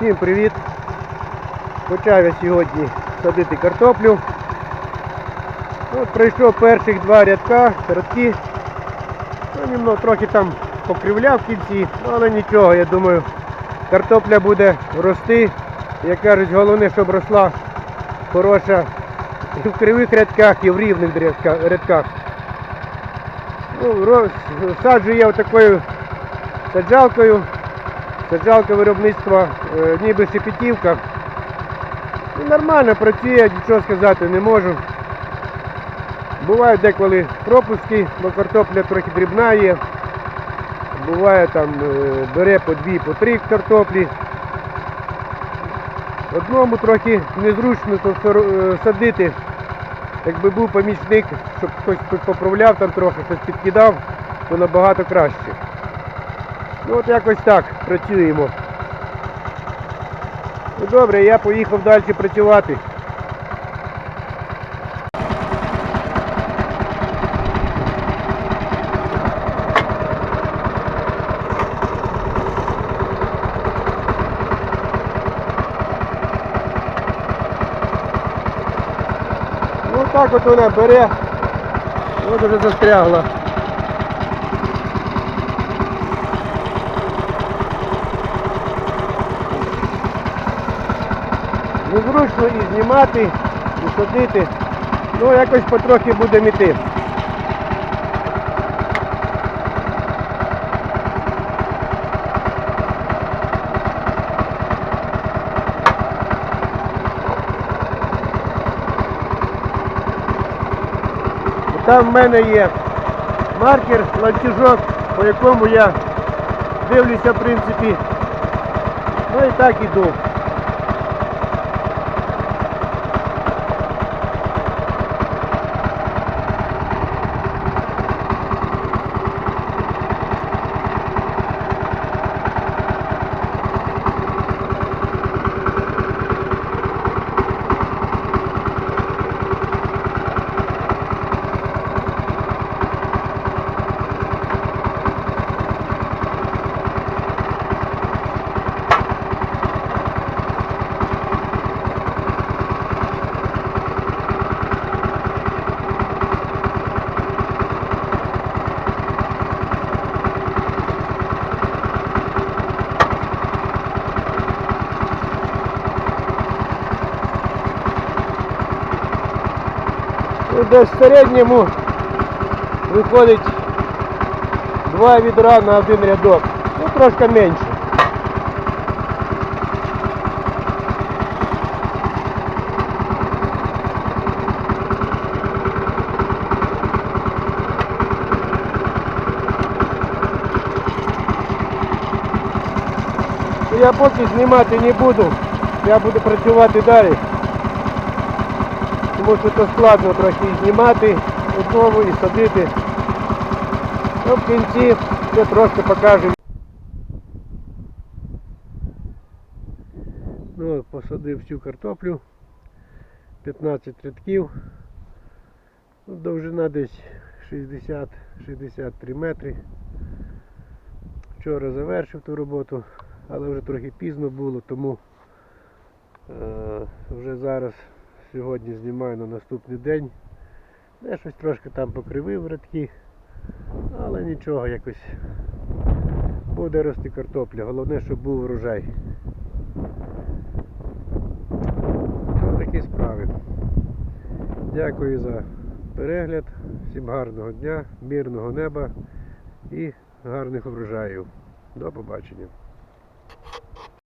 Всім привіт! Почав я сьогодні садити картоплю. От пройшов перших два рядка, рядки. Ну, німно, трохи там покривляв в кінці, ну, але нічого, я думаю, картопля буде рости. Як кажуть, головне, щоб росла хороша і в кривих рядках, і в рівних рядках. Ну, саджу я такою саджалкою. Саджалка виробництва е, ніби шепетівка. Ну, нормально працює, нічого сказати не можу. Бувають деколи пропуски, бо картопля трохи дрібна є. Буває там е, бере по дві, по три картоплі. Одному трохи незручно е, садити. Якби був помічник, щоб хтось поправляв там трохи, щось підкидав, то набагато краще. Ну от якось так працюємо. Ну добре, я поїхав далі працювати. Ну так от вона бере, от вже застрягла. Незручно і знімати, і садити. Ну якось потрохи будемо йти. Там в мене є маркер, ланцюжок, по якому я дивлюся, в принципі. Ну і так іду. Десь в середньому виходить два відра на один рядок. Ну трошки менше. Ну, Я поки знімати не буду, я буду працювати далі. Тому що це складно трохи знімати одному і садити. Ну, в кінці я трошки покажу. Ну, посадив всю картоплю. 15 рядків. Ну, довжина десь 60-63 метри. Вчора завершив ту роботу, але вже трохи пізно було, тому е, вже зараз сьогодні знімаю на наступний день. Я щось трошки там покривив рядки, але нічого якось буде рости картопля. Головне, щоб був врожай. Ось такі справи. Дякую за перегляд. Всім гарного дня, мирного неба і гарних врожаїв. До побачення.